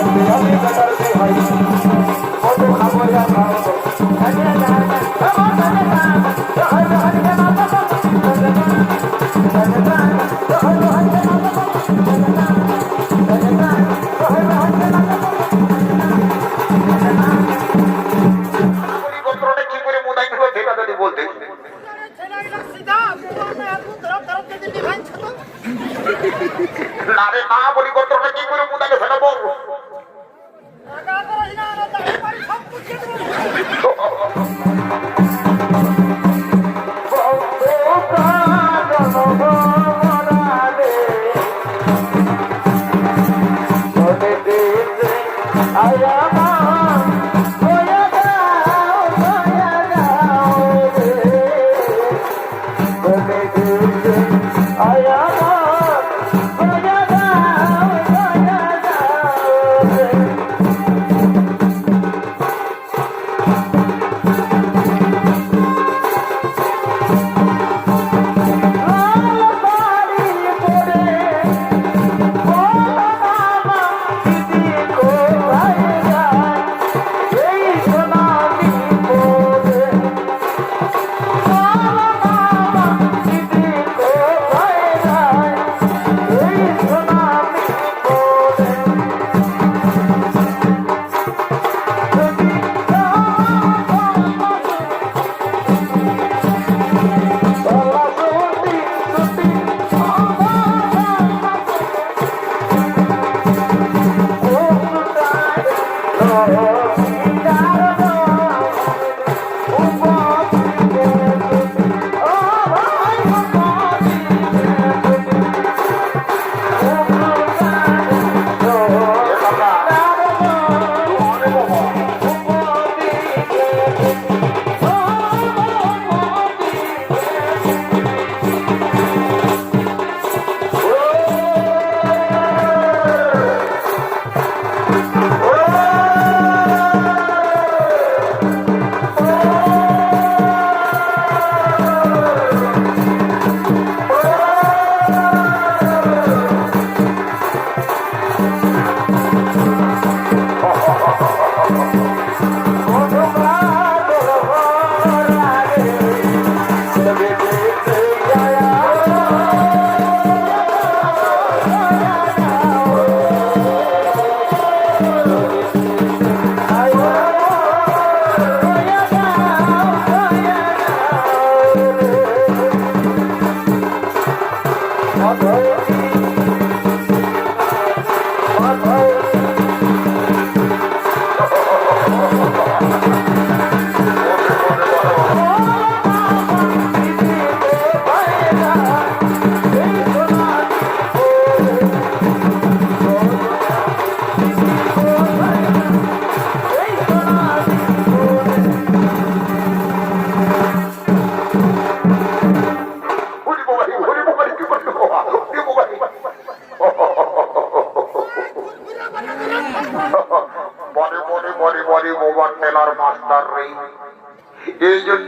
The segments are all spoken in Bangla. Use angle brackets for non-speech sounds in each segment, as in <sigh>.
আমি বেটার ভাই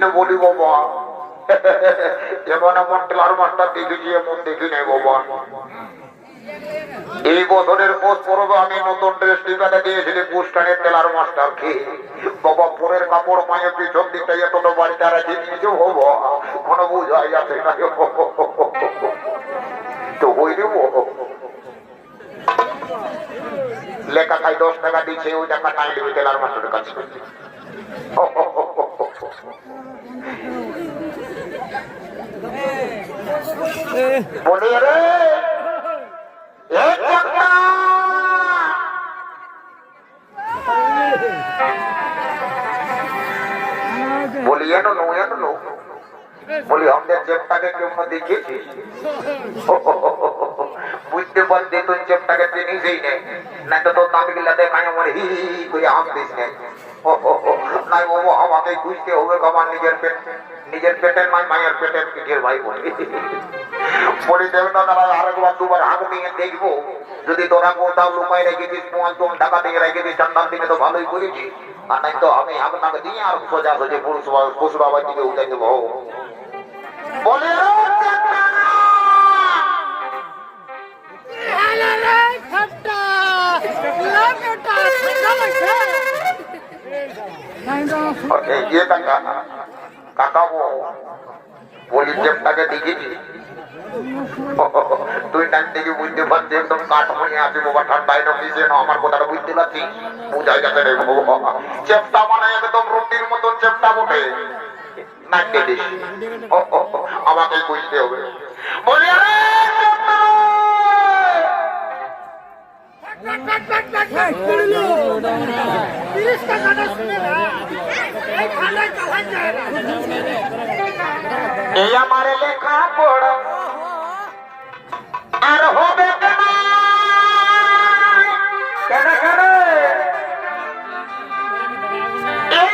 জন্য বলি বাবা। এমন এমন টেলার মাস্টার দেখেছি, এমন দেখি নাই বাবা। এই বছরের পোষ পরবে আমি নতুন ড্রেস টিকাটা দিয়েছিলি, পুষ্টানের টেলার মাস্টারকে। বাবা, পরের কাপড় মায়ের পিছন দিকটা এতটা বাড়িটা রাখি কিছু হব মনে বুঝাই যাচ্ছে না। তো হই রে লেখা খাই দশ টাকা দিচ্ছে ওই টাকা নাই লিবি টেলার মাস্টারের কাছে। বলে এনো নো এনো নো বলি আমাদের চেপটাকে কেউ দেখেছি বুঝতে পারছি তুই চেপটাকে চিনিসই নেই না তো তোর দামি গিলা দেখায় আমার হি হি করে হাসতিস নেই নাই বাবু আমাকে খুঁজতে হবে আমার নিজের পেট। নিজের পেটের মাই মায়ের পেটের পিঠের ভাই বলি। বলি দেবতা তারা আরেকবার দুবার হাত নিয়ে দেখব। যদি তোরা কোথাও লুকাই রেখেছিস দিয়ে রেখেছিস ঠান্ডার দিনে তো ভালোই করেছি। আর নাই তো আমি হাত নাকে দিয়ে আর সোজা সোজা পুরুষ পশু বাবার দিকে উঠে দেবো। বলে ও বলি চেপটাকে দেখেছি তুই টাইম থেকে বুঝতে পারছি একদম কাঠ হয়ে আছে, বাবা ঠান্ডায় না দিছে না, আমার কথাটা বুঝতে পারছি বুঝাই যাচ্ছে রে চেপটা মানে একদম রুটির মতন চেপটা বটে। আমাকে বুঝতে হবে। বলি, আরে! এই আমার লেখা পড়ো আর হবে কেন কেন? এই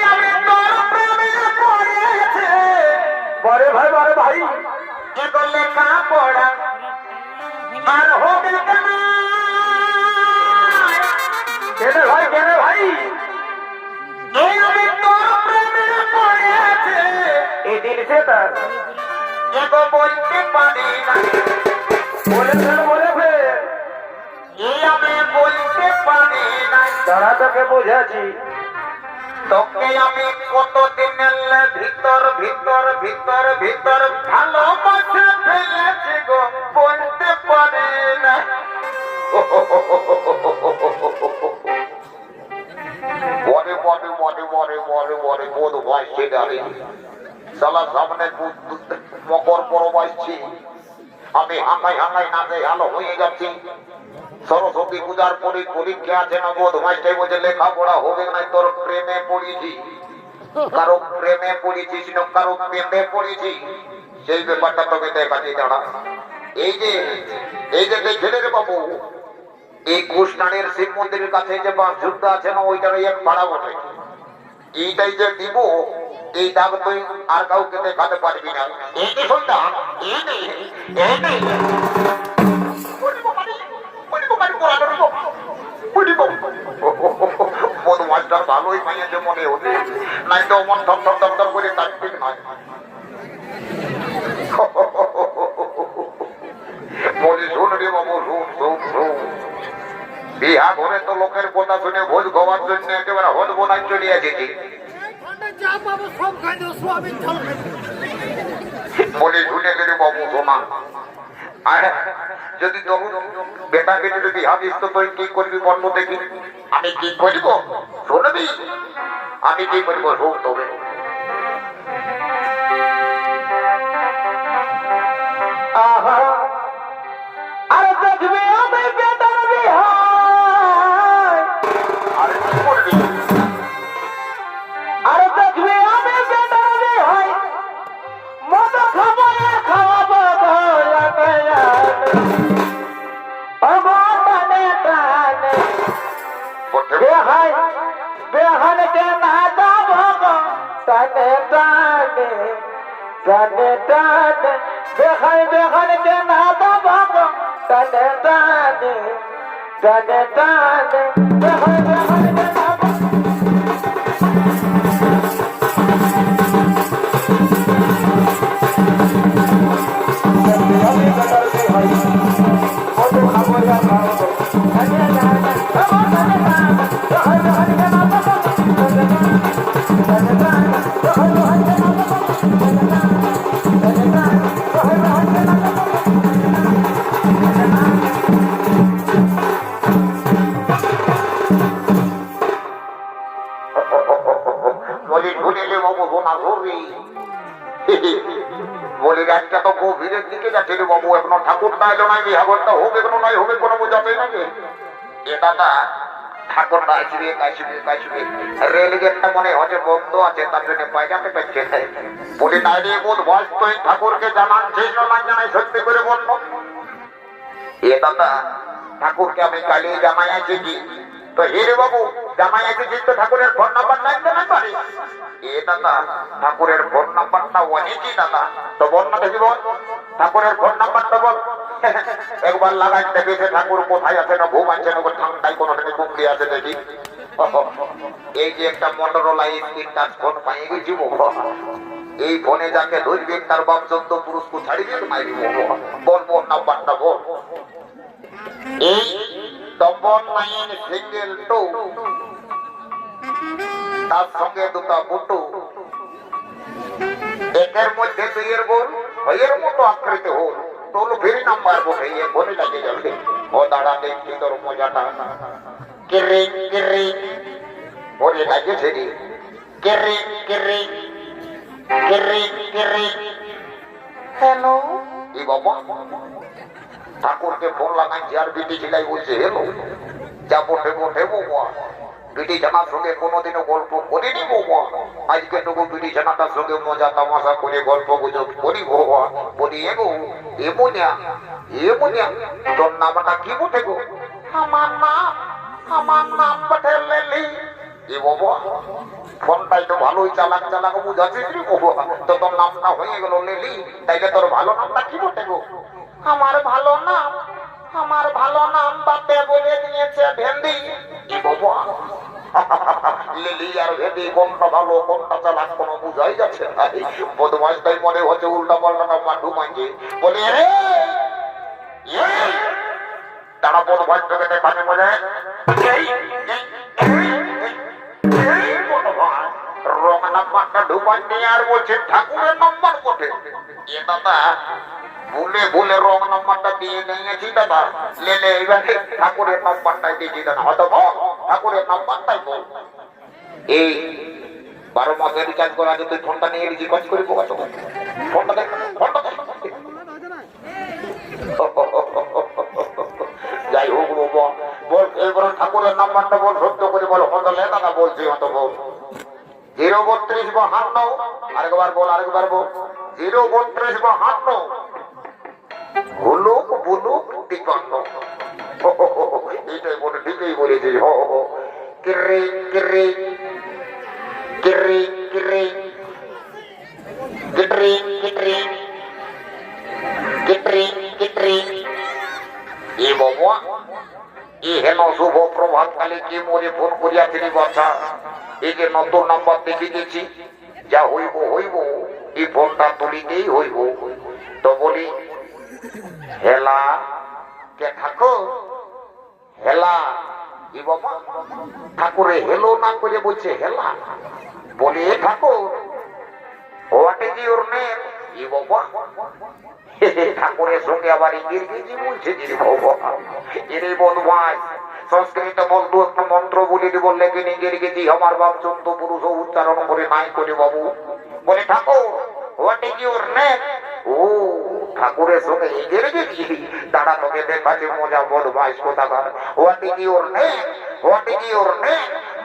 বরে ভাই বরে ভাই এগো লেখা পড়া আর হবে কেন ভাই, কেনে ভাই? এই আমি তোর প্রেমে পড়েছে। এই দিন সে তার বলতে পারি না বলে ফের এই আমি বলতে পারি না তারা তোকে বুঝাছি তোকে আমি কতদিনের ভিতর ভিতর ভিতর ভিতর ভালোবাসে ফেলেছি গো বলতে পারি না বলে বলে বলে বলে বলে বলে বোধ বয়সে গাড়ি সালা সামনে মকর পর বসছি আমি হাঙ্গাই হাঙ্গাই নাচে আলো হয়ে যাচ্ছি। সরস্বতী পূজার পরে পরীক্ষা আছে না বোধ মাস্টাই বলছে, লেখাপড়া হবে না, তোর প্রেমে পড়েছি। কারও প্রেমে পড়েছিস না কারও প্রেমে পড়েছি। সেই ব্যাপারটা তোকে দেখাচ্ছি দাঁড়া এই যে এই যে ছেলে রে বাবু, এই কুষ্টানের শিব মন্দিরের কাছে যে বাস যুদ্ধ আছে না ওইটার এক পাড়া বটে। এইটাই যে দিব এই দাগ তুই আর কাউকে দেখাতে পারবি না। এই সন্ধ্যা, এই নেই এই নেই বিহা ঘরে তো লোকের কথা শুনে ভোজ খাওয়ার জন্য একেবারে হদ বোনায় চলে এসেছি যা পাবো ঝাল গেলে বাবু শোনা আর যদি বেটা বেটি যদি ভাবিস তো তুই কি করবি বর্ণ দেখি? আমি কি করব? শুনবি? আমি কি তবে। যখন জানাজা ভাগ টানে টানে টানে টানে যখন যখন গভীরের দিকে বাবু, এখনও এলো নাই বিহাগরটা কোনো নয় হবে কোনো বোঝাতেই নাকি? এটা না, নাই ঠাকুরকে এ দাদা আমি কালি জামাই আছি তো হিরে বাবু জামাই আছি ঠাকুরের ফোন নাম্বার নাই তো নাই পারি এ দাদা, ঠাকুরের ফোন নাম্বারটা অনেকই দাদা। তো বল দেখি বল। ঠাকুরের ফোন নাম্বারটা বল। একবার লাগাই দেখি সে ঠাকুর কোথায় আছে না, ঘুম আছে না ওর ঠান্ডায় কোনো থেকে ঘুম আছে দেখি। এই যে একটা মটোরোলা স্ক্রিন ফোন পাই গেছি এই ফোনে যাকে ধরবি, তার বাপ চোদ্দ পুরস্কার ছাড়িবি তো মাইবি বাবা বল। ফোন নাম্বারটা বল। এই ডবল নাইন সিঙ্গেল টু তার সঙ্গে দুটা বুটু একের মধ্যে দুইয়ের গোল হইয়ের মতো আকৃতি হল তোল ফিরি নাম্বার বসে ইয়ে বনে লাগে যাবে। ও দাঁড়া দেখছি তোর মজাটা। কিরি কিরি। ওরে লাগেছে রে। কিরি কিরি। কিরি কিরি। হ্যালো? এই বাবা। ঠাকুরকে ফোন লাগাইছি আর বিটি ছিলাই বলছে হেলো যা বটে বটে বাবা। বিটি জানার সঙ্গে কোনোদিনও গল্প করিনি বাবা আজকে টুকু বিটি জানাটার সঙ্গে মজা তামাশা করে গল্প গুজব করি বাবা বলি এগো এমনিয়া এমনিয়া তোর নামটা কি বটে গো? আমার নাম আমার নাম বটে লেলি। এ বাবা ফোনটাই তো ভালোই চালাক চালাক বুঝাচ্ছিস রে বাবা তো তোর নামটা হয়ে গেল লেলি তাইলে তোর ভালো নামটা কি বটে গো? আমার ভালো নাম আমার ভালো নাম বাপে বলে নিয়েছে ভেন্ডি। কি বাবা? <laughs> লিলি আর ভেন্ডি কোনটা ভালো কোনটা চালাক কোনো বুঝাই যাচ্ছে না। বদমাস তাই মনে হচ্ছে উল্টা পাল্টা না মান্ডু মাঞ্জে বলে রে তারা বদমাস তোকে দেখানে এই, এই, এই, এই, এই ঢুকান আর বলছে, ঠাকুরের দাদা দিয়ে দাদা। ঠাকুরের নাম্বারটাই দাদা। বল। এই, বারো মাসে রিচার্জ করা আছে, তুই ফোনটা নিয়ে রিচার্জ করে পোকা তো যাই হোক বল, এবার ঠাকুরের নাম্বারটা বল, সত্য করে বল। হতো লেখা না বলছি হতো বল জিরো বত্রিশ বাহান্ন। আরেকবার বল আরেকবার বল। জিরো বত্রিশ বাহান্ন। হুলুক বুলুক তিপান্ন এইটাই বলে, ঠিকই বলেছিস। হ হ কিরে কিরে কিরে কিরে কিটরি কিটরি কিটরি কিটরি এ বাবা। এ হেন শুভ প্রভাত কালে কি মোরে ফোন করিয়াছিলি বাছা? এই যে নতুন নাম্বার দেখে যা হইব হইব, এই ফোনটা তুলিতেই হইব। তো বলি, হেলা, কে ঠাকুর? হেলা ই বাবা, ঠাকুরে হেলো না করে বলছে হেলা। বলি, এ ঠাকুর, হোয়াট ইজ ইউর নেম? ঠাকুরের সঙ্গে আবার ইংরেজি বলছে যে বদমাস সংস্কৃত বলতো একটা মন্ত্র বলে দিব লেকিন ইংরেজি আমার বাপ চন্দ্র পুরুষ উচ্চারণ করে নাই করে বাবু। বলে, ঠাকুর ও, ঠাকুরের সঙ্গে দাঁড়া তোকে দেখাচ্ছে মজা বদমাস কোথাকার what is your name what is your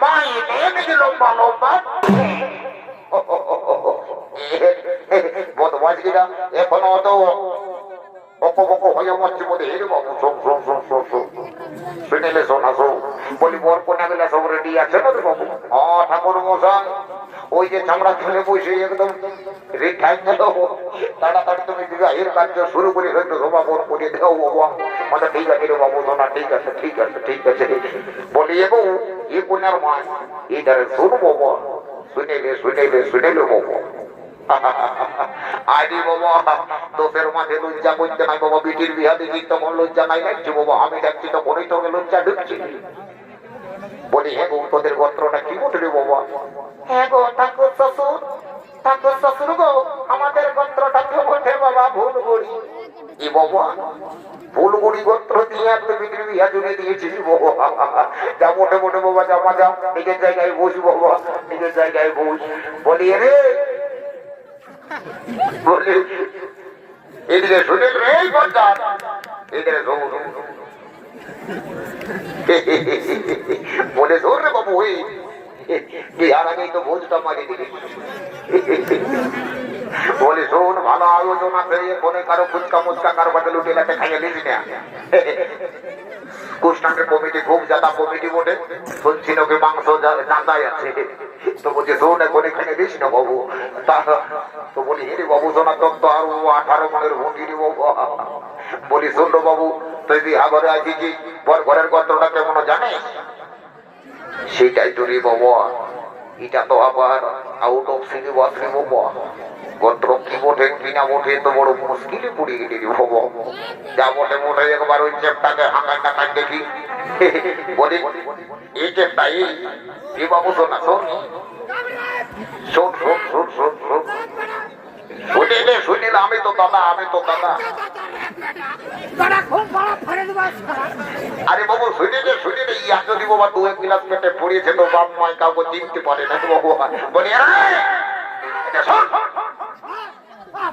my name লম্বা লম্বা। কিনা এখনও অত অপবক হয়ে মরছে বলে হেরে বাবু শোন শোন শোন শোন শোন শুনিলে শোনা শোন বলি, বর কোনা সব রেডি আছে না রে ঠাকুর মশাই, ওই যে চামড়া খেলে বসে একদম রেখাই গেল তাড়াতাড়ি তুমি বিবাহের কার্য শুরু করে হয়তো সমাপন করে বাবা। মানে ঠিক আছে রে বাবু সোনা ঠিক আছে ঠিক আছে ঠিক আছে। বলি, এগো, এ কোনার মা এই ধারে শোন বাবা। শুনেলে শুনেলে শুনেলে বাবা। আইডি বাবা, দোষের মাঝে লজ্জা করতে নাই বাবা, বিটির বিহা দিবি তখন লজ্জা নাই লাগছে বাবা, আমি দেখছি তো তখনই তোকে লজ্জা ঢুকছে। বলি হ্যাঁ গো, তোদের গোত্রটা কি উঠবে বাবা? হ্যাঁ গো, ঠাকুর শ্বশুর ঠাকুর শ্বশুর গো, আমাদের গোত্রটা কি ওঠে বাবা ভুল করি কি বাবা ফুলগুড়ি গোত্র দিয়ে আর বিক্রি বিহা জুড়ে দিয়েছিস বাবা। যা মোটে মোটে বাবা জামা যা নিজের জায়গায় বস বাবা, নিজের জায়গায় বস। বলি রে বলি এদিকে শুনে রে বন্ধা এদিকে বলে শোন রে বাবু, ওই বিহার আগেই তো ভোজটা মারি দিলি বলে শোন, ভালো আয়োজন আছে ফোনে কারও ফুচকা মুচকা কারও কাছে লুটে গেছে খাইয়ে দিবি না। কুষ্টাঙ্গের কমিটি খুব জাতা কমিটি বটে। শুনছি নাকি মাংস জান্দাই আছে। ঘরের গত্রটা কেমন জানিস? সেটাই তো রে বাবা। এটা তো আবার আউট অফ সিলেবাস রে বাবা। বাবু শোন শোন শোন শোন শোন শোন শোন শুনে আমি তো দাদা আমি তো দাদা আরে বাবু শুনে নে শুনে নে ইয়া যদি বাবা দু এক গিলাস পেটে পড়িয়েছে তো বাপ মায় কাউকে চিনতে পারে না বাবু বলি এটা শোন।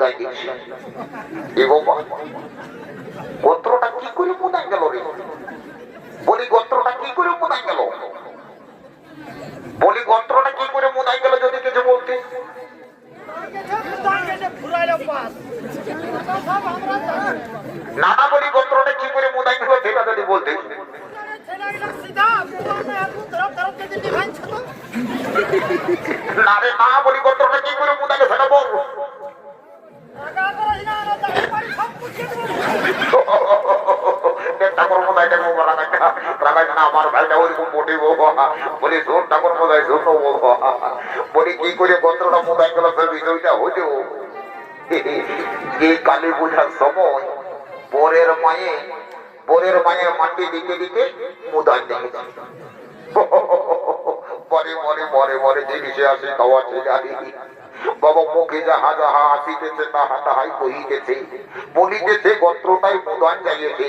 মুদাই দিচ্ছে এ বাবা গোত্রটা কি করে মুদাই গেল রে? বলি, গোত্রটা কি করে মুদাই গেল? বলি, গোত্রটা কি করে মুদাই গেল যদি কিছু বলতে? ঘুরাইলো পাস সব আমরা জানি না না বলি, গোত্রটা কি করে মুদাই গেল সেটা যদি বলতে। না রে না বলি, গোত্রটা কি করে মুদাই গেল সেটা বল আগা করে না না তাকে বাড়ি সব পুষিয়ে দেবো ঠাকুর মোদাই ঠাকুর রাখাই রাখাই না আমার ভাইটা মোটে বলি শোন ঠাকুর মোদাই শোন বলি, কি করে গোত্রটা মোদাই গেল সে বিষয়টা হইল এই কালী পূজার সময় পরের মায়ে পরের মায়ে মাটি দিকে দিকে মুদাই দেখেছে পরে মরে মরে মরে জিনিসে আসে, খাওয়া ছেলে বাবা মুখে যাহা যাহা আসিতেছে তাহা তাহাই কহিতেছে। বলিতেছে গোত্রটাই মুদান যাইয়েছে।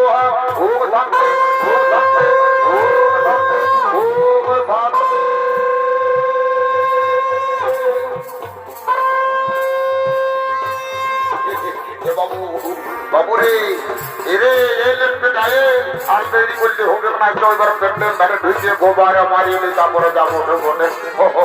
ওম শান্তি ওম শান্তি ওম শান্তি ওম শান্তি এ বাবু বাবু রে এরে এলেন তো আর দেরি করলে হবে না একটু এবার পেটলেন ধারে ঢুকিয়ে গোবারে মারিয়ে তারপরে যাব সবাই